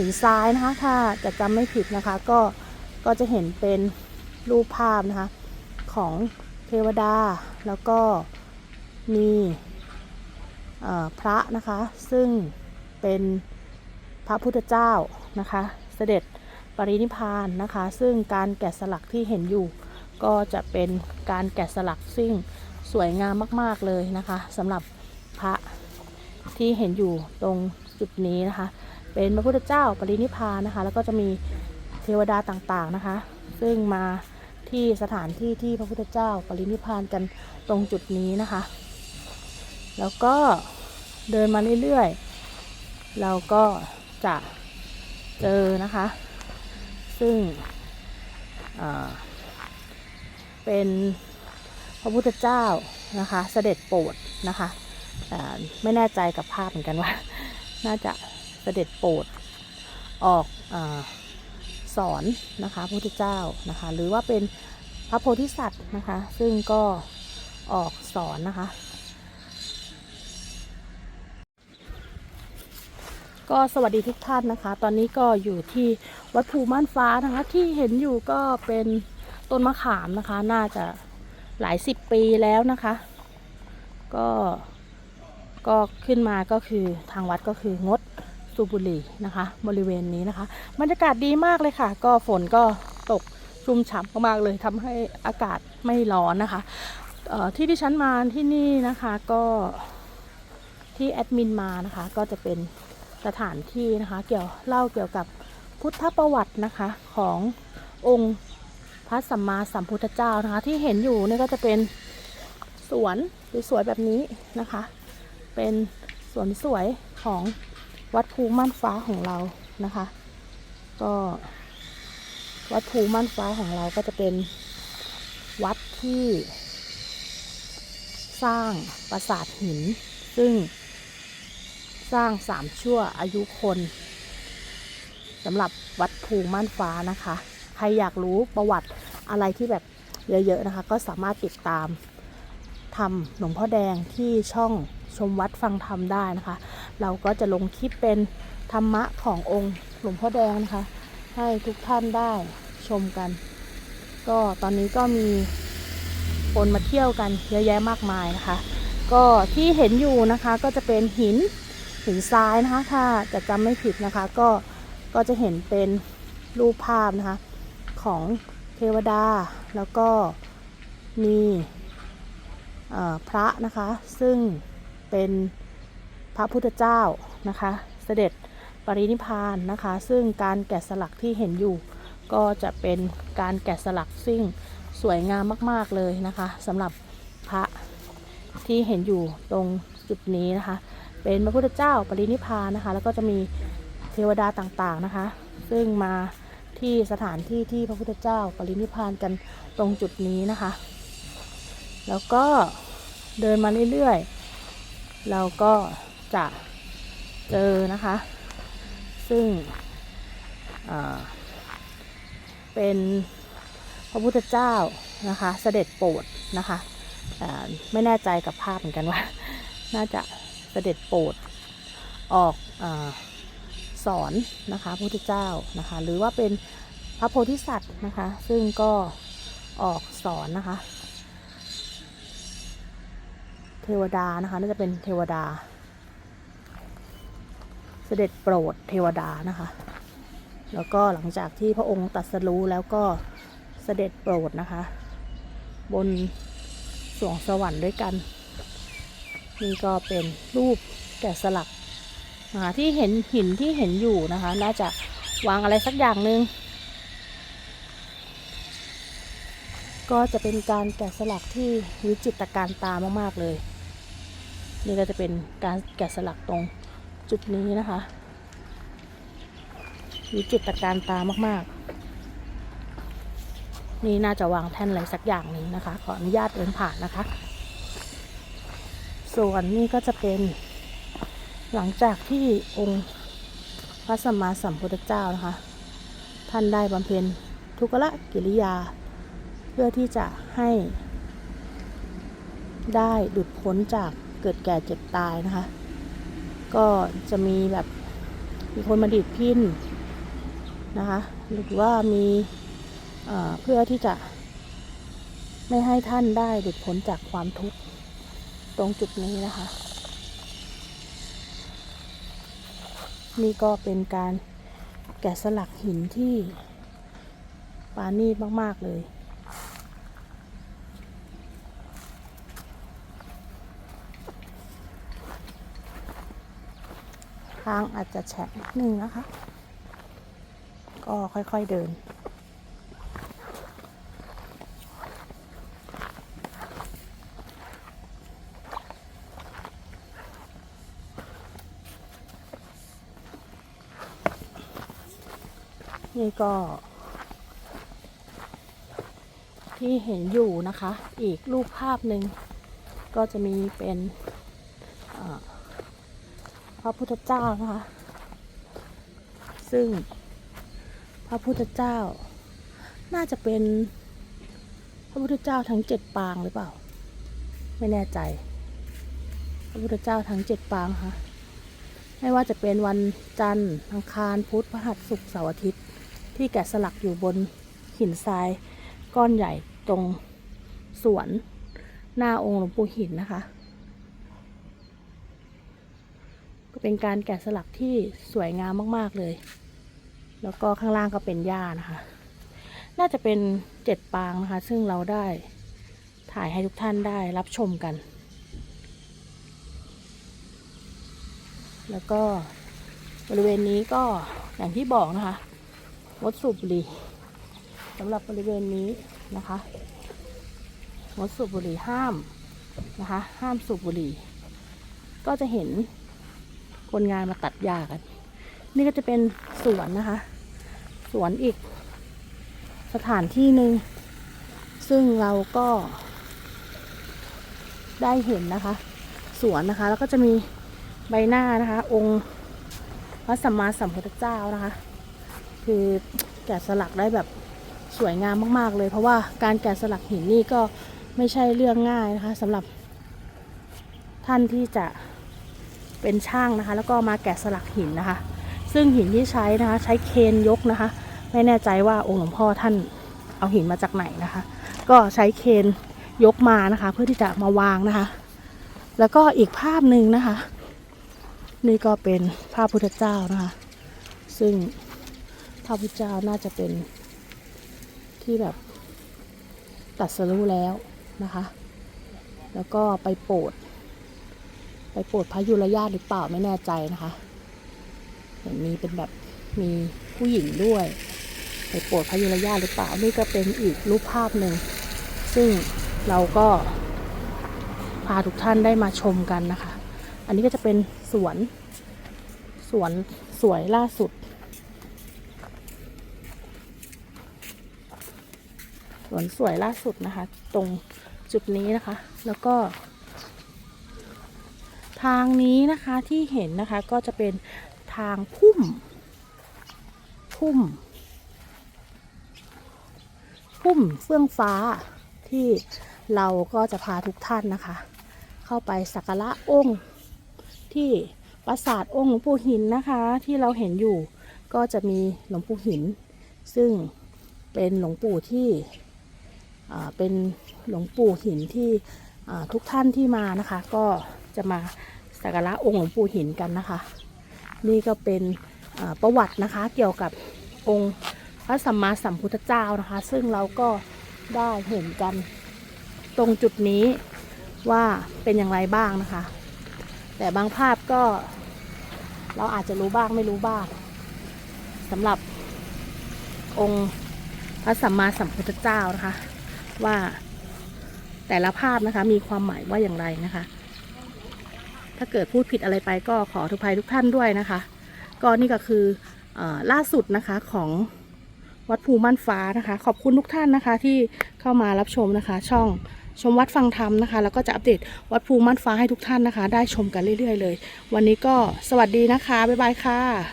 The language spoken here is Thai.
หินซ้ายนะคะ ถ้าจะจำไม่ผิดนะคะ ก็ก็จะเห็นเป็นรูปภาพนะคะ ของเทวดาแล้วก็มีพระนะคะ ซึ่งเป็นพระพุทธเจ้านะคะ เสด็จปรินิพพานนะคะ ซึ่งการแกะสลักที่เห็นอยู่ ก็จะเป็นการแกะสลักซึ่งสวยงามมาก ๆ เลยนะคะสำหรับพระที่เห็นอยู่ตรงจุดนี้นะคะ เป็นพระพุทธเจ้าปรินิพพานนะคะ แล้วก็จะมีเทวดาต่างๆนะคะ ซึ่งมาที่สถานที่ที่พระพุทธเจ้าปรินิพพานกันตรงจุดนี้นะคะ แล้วก็เดินมาเรื่อยๆ เราก็จะเจอนะคะ ซึ่งเป็นพระพุทธเจ้านะคะ เสด็จโปรดนะคะไม่แน่ใจกับภาพเหมือนกันว่า น่าจะ เสด็จโปรดออกอสอนนะคะพระพุทธเจ้านะคะ หรือว่าเป็นพระโพธิสัตว์นะคะ ซึ่งก็ออกสอนนะคะ ก็สวัสดีทุกท่านนะคะ ตอนนี้ก็อยู่ที่วัดภูม่านฟ้านะคะ ที่เห็นอยู่ก็เป็นต้นมะขามนะคะ น่าจะหลายสิบปีแล้วนะคะ ก็ก็ขึ้นมาก็คือทางวัดก็คืองด สูบบุหรี่นะคะ บริเวณนี้นะคะบรรยากาศดีมากเลยค่ะ ก็ฝนก็ตกชุ่มฉ่ำมากๆเลยทำให้อากาศไม่ร้อนนะคะที่ที่ฉันมาที่นี่นะคะก็ที่แอดมินมานะคะ ก็จะเป็นสถานที่นะคะ เกี่ยวเล่าเกี่ยวกับพุทธประวัตินะคะขององค์พระสัมมาสัมพุทธเจ้านะคะ ที่เห็นอยู่นี่ก็จะเป็นสวนสวยๆแบบนี้นะคะ เป็นสวนสวยของ วัดภูม่านฟ้าของเรานะคะ ก็ วัดภูม่านฟ้าของเราก็จะเป็นวัดที่สร้างปราสาทหิน ซึ่งสร้างสามชั่วอายุคนสำหรับวัดภูม่านฟ้านะคะ ใครอยากรู้ประวัติอะไรที่แบบเยอะๆนะคะ ก็สามารถติดตามทำหลวงพ่อแดงที่ช่องชมวัดฟังธรรมได้นะคะ เราก็จะลงคลิปเป็นธรรมะขององค์หลวงพ่อแดงนะคะ ให้ทุกท่านได้ชมกัน ก็ตอนนี้ก็มีคนมาเที่ยวกันเยอะแยะมากมายนะคะ ก็ที่เห็นอยู่นะคะก็จะเป็นหินหินทรายนะคะถ้าจะจำไม่ผิดนะคะ ก็ก็จะเห็นเป็นรูปภาพนะคะ ของเทวดาแล้วก็มีพระนะคะ ซึ่งเป็น ระพุทธเจ้านะคะ เสด็จปรินิพานนะคะ ซึ่งการแกะสลักที่เห็นอยู่ ก็จะเป็นการแกะสลักซึ่งสวยงามมาก ๆเลยนะคะสำหรับพระที่เห็นอยู่ตรงจุดนี้นะคะ เป็นพระพุทธเจ้าปรินิพานนะคะ แล้วก็จะมีเทวดาต่างๆนะคะ ซึ่งมาที่สถานที่ที่พระพุทธเจ้าปรินิพพานกันตรงจุดนี้นะคะ แล้วก็เดินมาเรื่อยๆ เราก็ จะเจอนะคะ ซึ่งเป็นพระพุทธเจ้านะคะ เสด็จโปรดนะคะไม่แน่ใจกับภาพเหมือนกันว่า น่าจะเสด็จโปรดออกอสอนนะคะพระพุทธเจ้านะคะ หรือว่าเป็นพระโพธิสัตว์นะคะ ซึ่งก็ออกสอนนะคะ เทวดานะคะ น่าจะเป็นเทวดา สด็จโปรดเทวดานะคะ แล้วก็หลังจากที่พระองค์ตรัสรู้แล้วก็เสด็จโปรดนะคะ บนสวงสวรรค์ด้วยกัน นี่ก็เป็นรูปแกะสลักนะคะที่เห็นหินที่เห็นอยู่นะคะ น่าจะวางอะไรสักอย่างหนึ่งก็จะเป็นการแกะสลักที่วิจิตรการตามาก ๆ เลย นี่ก็จะเป็นการแกะสลักตรง จุดนี้นะคะวิจิตรการตามากๆ นี่น่าจะวางแท่นอะไรสักอย่างหนึ่งนะคะ ขออนุญาตเดินผ่านนะคะ ส่วนนี่ก็จะเป็น หลังจากที่องค์พระสัมมาสัมพุทธเจ้านะคะ ท่านได้บำเพ็ญทุกละกิริยา เพื่อที่จะให้ ได้หลุดพ้นจากเกิดแก่เจ็บตายนะคะ ก็จะมีแบบมีคนมาดีดพินนะคะหรือว่ามีเพื่อที่จะไม่ให้ท่านได้หลุดพ้นจากความทุกข์ตรงจุดนี้นะคะ นี่ก็เป็นการแกะสลักหินที่ปาณีตมาก ๆ เลย ทางอาจจะแฉะนิดนึงนะคะ ก็ค่อยๆเดิน นี่ก็ ที่เห็นอยู่นะคะ อีกรูปภาพหนึ่งก็จะมีเป็น พระพุทธเจ้านะคะ ซึ่งพระพุทธเจ้า น่าจะเป็นพระพุทธเจ้าทั้งเจ็ดปางหรือเปล่า ไม่แน่ใจ พระพุทธเจ้าทั้งเจ็ดปางค่ะ ไม่ว่าจะเป็นวันจันทร์อังคารพุธพฤหัสศุกร์เสาร์อาทิตย์ ที่แกะสลักอยู่บนหินทรายก้อนใหญ่ตรงสวนหน้าองค์หลวงปู่หินนะคะ ก็ เป็นการแกะสลักที่สวยงามมาก ๆ เลย แล้วก็ข้างล่างก็เป็นหญ้านะคะ น่าจะเป็นเจ็ดปางนะคะ ซึ่งเราได้ถ่ายให้ทุกท่านได้รับชมกัน แล้วก็บริเวณนี้ก็อย่างที่บอกนะคะงดสูบบุหรี่สำหรับบริเวณนี้นะคะงดสูบบุหรี่ห้ามนะคะ ห้ามสูบบุหรี่ ก็จะเห็น คนงานมาตัดหญ้ากัน นี่ก็จะเป็นสวนนะคะ สวนอีก สถานที่หนึ่งซึ่งเราก็ได้เห็นนะคะ สวนนะคะ แล้วก็จะมีใบหน้านะคะ องค์พระสัมมาสัมพุทธเจ้านะคะ คือแกะสลักได้แบบสวยงามมาก ๆ เลย เพราะว่าการแกะสลักหินนี่ก็ไม่ใช่เรื่องง่ายนะคะสำหรับท่านที่จะ เป็นช่างนะคะ แล้วก็มาแกะสลักหินนะคะ ซึ่งหินที่ใช้นะคะ ใช้เคนยกนะคะ ไม่แน่ใจว่าองค์หลวงพ่อท่านเอาหินมาจากไหนนะคะ ก็ใช้เคนยกมานะคะ เพื่อที่จะมาวางนะคะ แล้วก็อีกภาพหนึ่งนะคะ นี่ก็เป็นภาพพุทธเจ้านะคะ ซึ่งพระพุทธเจ้าน่าจะเป็นที่แบบตัดสรู้แล้วนะคะ แล้วก็ไปโปรด ไปโปรดพระยุรญาติหรือเปล่าไม่แน่ใจนะคะเห็นมีเป็นแบบมีผู้หญิงด้วย ไปโปรดพระยุรญาติหรือเปล่านี่ก็เป็นอีกรูปภาพหนึ่ง ซึ่งเราก็พาทุกท่านได้มาชมกันนะคะ อันนี้ก็จะเป็นสวนสวนสวยล่าสุดสวนสวยล่าสุดนะคะ ตรงจุดนี้นะคะ แล้วก็ ทางนี้นะคะที่เห็นนะคะก็จะเป็นทางพุ่ม พุ่ม พุ่มเฟื่องฟ้าที่เราก็จะพาทุกท่านนะคะ เข้าไปสักการะองค์ที่ปราสาทองค์หลวงปู่หินนะคะ ที่เราเห็นอยู่ก็จะมีหลวงปู่หิน ซึ่งเป็นหลวงปู่ที่เป็นหลวงปู่หินที่ทุกท่านที่มานะคะ ก็ จะมาสักการะองค์หลวงปู่หินกันนะคะ นี่ก็เป็นประวัตินะคะเกี่ยวกับองค์พระสัมมาสัมพุทธเจ้านะคะ ซึ่งเราก็ได้เห็นกันตรงจุดนี้ว่าเป็นอย่างไรบ้างนะคะ แต่บางภาพก็เราอาจจะรู้บ้างไม่รู้บ้างสำหรับองค์พระสัมมาสัมพุทธเจ้านะคะ ว่าแต่ละภาพนะคะมีความหมายว่าอย่างไรนะคะ ถ้าเกิดพูดผิดอะไรไปก็ขออภัยทุกท่านด้วยนะคะ ก็นี่ก็คือออล่าสุดนะคะของวัดภูม่านฟ้านะคะ ขอบคุณทุกท่านนะคะที่เข้ามารับชมนะคะ ช่องชมวัดฟังธรรมนะคะ แล้วก็จะอัปเดตวัดภูม่านฟ้าให้ทุกท่านนะคะ ได้ชมกันเรื่อยๆเลย วันนี้ก็สวัสดีนะคะ บ๊ายบายค่ะ